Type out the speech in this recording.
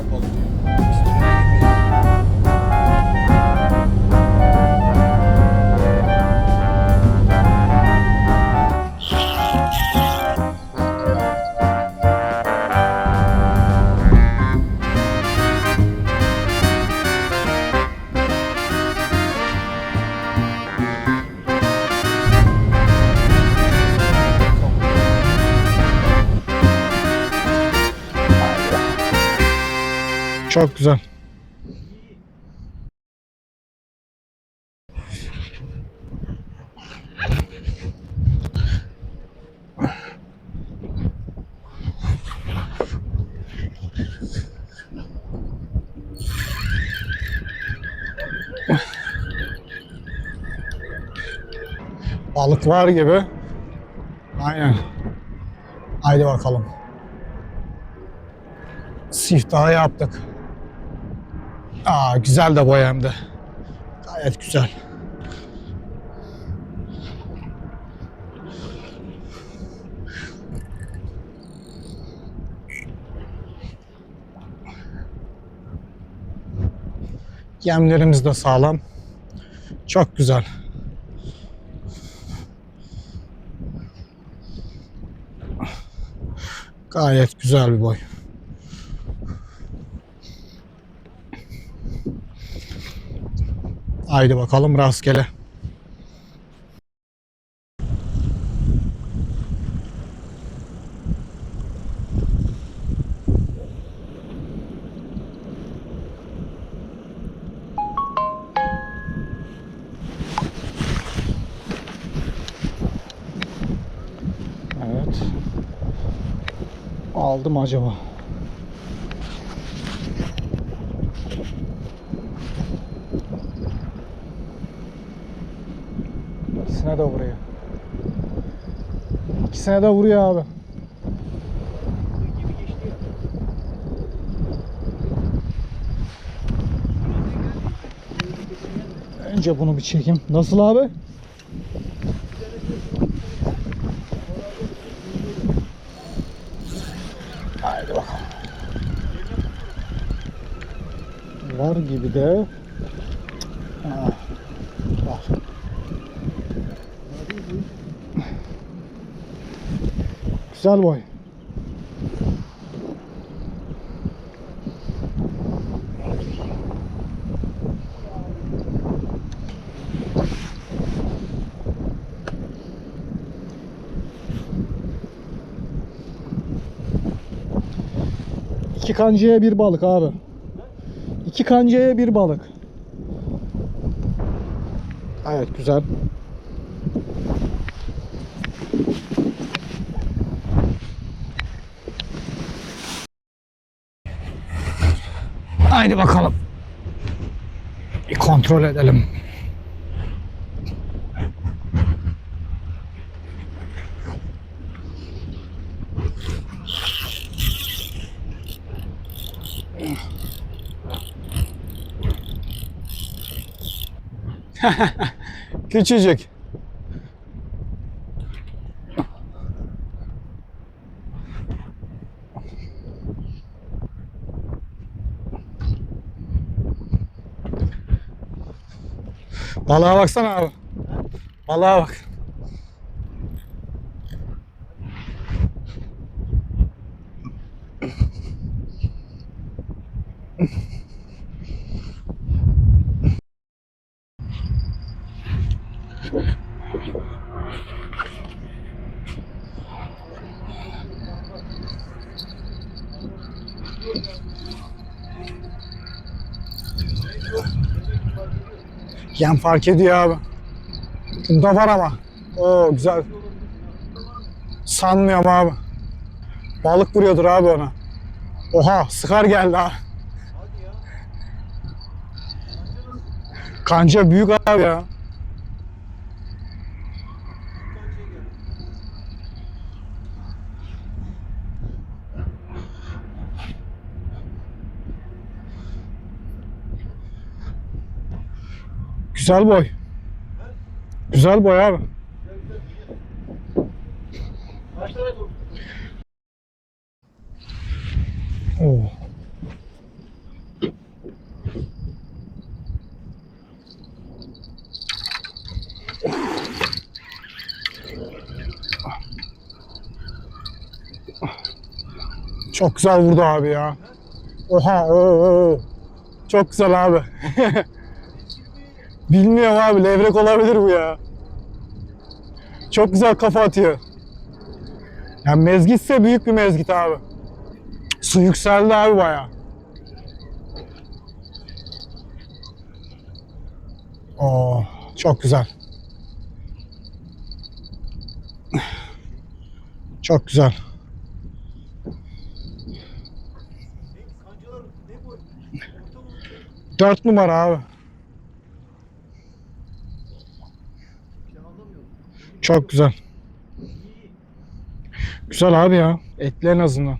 Popolski. Çok güzel. Balık var gibi. Aynen. Haydi bakalım. Siftahı yaptık. Aa güzel de boy hem de. Gayet güzel. Yemlerimiz de sağlam. Çok güzel. Gayet güzel bir boy. Haydi bakalım rastgele. Evet. Aldım acaba? İkisine de vuruyor. İkisine de vuruyor abi. Önce bunu bir çekeyim. Nasıl abi? Haydi bakalım. Var gibi de. Ha, var. Güzel boy. İki kancaya bir balık abi. İki kancaya bir balık. Evet güzel. Haydi bakalım. Bir kontrol edelim. Küçücük. Balığa baksana abi. Balığa bak. Yem fark ediyor abi. Bunda var ama. Oo güzel. Sanmıyorum abi. Balık vuruyordur abi ona. Oha sıkar geldi ha. Kanca büyük abi ya. Güzel boy. Güzel boy abi. Oh. Çok güzel vurdu abi ya. Oha, oo, oo. çok güzel abi. Bilmiyorum abi levrek olabilir bu ya. Çok güzel kafa atıyor. Yani mezgitse büyük bir mezgit abi. Su yükseldi abi baya. Oo, çok güzel. Çok güzel. Dört numara abi. Çok güzel. Güzel abi ya. Etli en azından.